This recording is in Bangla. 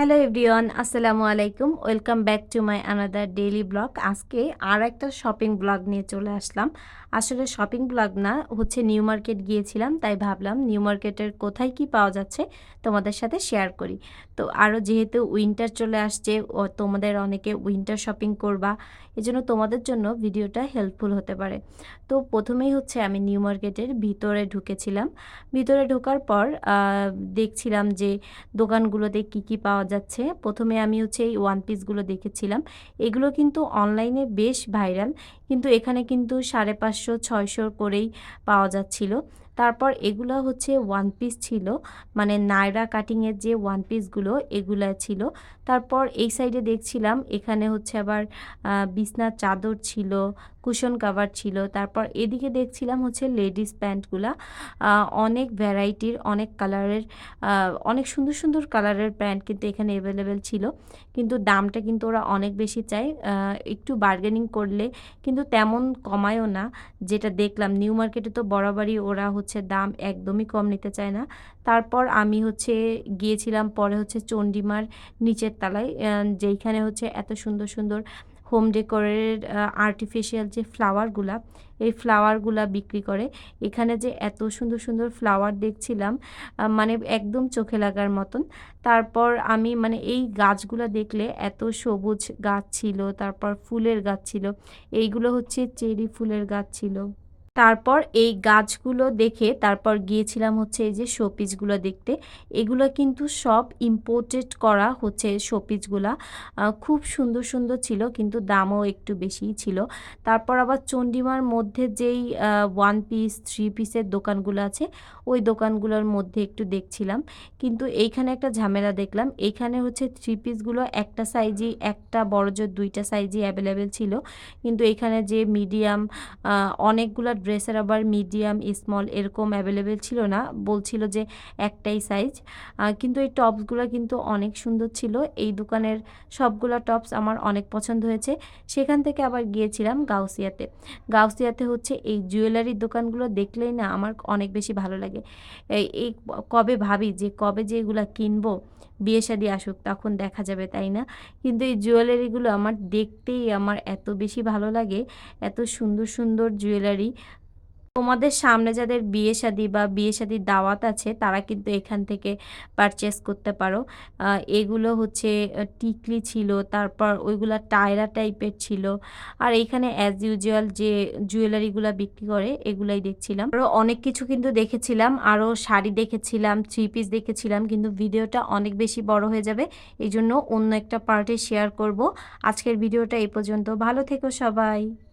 হ্যালো এভরিওয়ান আসসালামু আলাইকুম welcome back to my another daily blog আজকে আর একটা শপিং ব্লগ নিয়ে চলে আসলাম। আসলে শপিং ব্লগ না, হচ্ছে নিউ মার্কেট গিয়েছিলাম, তাই ভাবলাম নিউ মার্কেটের কোথায় কি পাওয়া যাচ্ছে তোমাদের সাথে শেয়ার করি। তো আরও যেহেতু উইন্টার চলে আসছে, ও তোমাদের অনেকে উইন্টার শপিং করবা, এজন্য তোমাদের জন্য ভিডিওটা হেল্পফুল হতে পারে। তো প্রথমেই হচ্ছে আমি নিউ মার্কেটের ভিতরে ঢুকেছিলাম। ভিতরে ঢোকার পর দেখছিলাম যে দোকানগুলোতে কি কি পাওয়া যাচ্ছে। প্রথমে আমি হচ্ছে এই ওয়ান পিসগুলো দেখেছিলাম। এগুলো কিন্তু অনলাইনে বেশ ভাইরাল কিন্তু এখানে কিন্তু সাড়ে পাঁচশো, ছয়শোর করেই পাওয়া যাচ্ছিল। তারপর এগুলো হচ্ছে ওয়ান পিস ছিল। মানে নায়রা কাটিংয়ের যে ওয়ান পিসগুলো এগুলো ছিল। তারপর এই সাইডে দেখছিলাম, এখানে হচ্ছে আবার বিছনার চাদর ছিল কুশন কাভার ছিল। তারপর এদিকে দেখছিলাম হচ্ছে লেডিস প্যান্টগুলা অনেক ভ্যারাইটির অনেক কালারের অনেক সুন্দর সুন্দর কালারের প্যান্ট কিন্তু এখানে অ্যাভেলেবেল ছিল। কিন্তু দামটা কিন্তু ওরা অনেক বেশি চায়। একটু বার্গেনিং করলে কিন্তু তেমন কমায়ও না। যেটা দেখলাম নিউ মার্কেটে তো বরাবরই ওরা হচ্ছে দাম একদমই কম নিতে চায় না। তারপর আমি হচ্ছে গিয়েছিলাম পরে হচ্ছে চণ্ডীমার নিচের তালায় যেইখানে হচ্ছে এত সুন্দর সুন্দর হোম ডেকোরের আর্টিফিশিয়াল যে ফ্লাওয়ারগুলা এই ফ্লাওয়ারগুলা বিক্রি করে। এখানে যে এত সুন্দর সুন্দর ফ্লাওয়ার দেখছিলাম মানে একদম চোখে লাগার মতন। তারপর আমি মানে এই গাছগুলো দেখলে এত সবুজ গাছ ছিল, তারপর ফুলের গাছ ছিল, এইগুলো হচ্ছে চেরি ফুলের গাছ ছিল। তারপর এই গাছগুলো দেখে তারপর গিয়েছিলাম হচ্ছে এই যে শোপিসগুলো দেখতে। এগুলো কিন্তু সব ইম্পোর্টেড করা হচ্ছে শোপিসগুলা। খুব সুন্দর সুন্দর ছিল কিন্তু দামও একটু বেশিই ছিল। তারপর আবার চণ্ডীমার মধ্যে যেই ওয়ান পিস থ্রি পিসের দোকানগুলো আছে, ওই দোকানগুলোর মধ্যে একটু দেখছিলাম। কিন্তু এইখানে একটা ঝামেলা দেখলাম, এইখানে হচ্ছে থ্রি পিসগুলো একটা সাইজই একটা বড় জোর দুইটা সাইজই অ্যাভেলেবেল ছিল। কিন্তু এখানে যে মিডিয়াম অনেকগুলো ড্রেসের আবার মিডিয়াম স্মল এরকম অ্যাভেলেবেল ছিল না। বলছিল যে একটাই সাইজ কিন্তু এই টপসগুলো কিন্তু অনেক সুন্দর ছিল। এই দোকানের সবগুলো টপস আমার অনেক পছন্দ হয়েছে। সেখান থেকে আবার গিয়েছিলাম গাউসিয়াতে। গাউসিয়াতে হচ্ছে এই জুয়েলারির দোকানগুলো দেখলেই না আমার অনেক বেশি ভালো লাগে। এই কবে ভাবি যে কবে যে এগুলো কিনবো, বিয়ে শাদি আসুক, তখন দেখা যাবে, তাই না? কিন্তু এই জুয়েলারিগুলো আমার দেখতেই আমার এত বেশি ভালো লাগে। এত সুন্দর সুন্দর জুয়েলারি তোমাদের সামনে যাদের বিয়ে শাদি বা বিয়ে শাদির দাওয়াত আছে, তারা কিন্তু এখান থেকে পারচেস করতে পারো। এগুলো হচ্ছে টিকলি ছিল, তারপর ওইগুলা টায়রা টাইপের ছিল। আর এখানে অ্যাজ ইউজুয়াল যে জুয়েলারিগুলো বিক্রি করে, এগুলাই দেখছিলাম। আরও অনেক কিছু কিন্তু দেখেছিলাম আরও শাড়ি দেখেছিলাম থ্রি পিস দেখেছিলাম, কিন্তু ভিডিওটা অনেক বেশি বড় হয়ে যাবে। এই জন্য অন্য একটা পার্টে শেয়ার করব। আজকের ভিডিওটা এই পর্যন্ত। ভালো থেকো সবাই।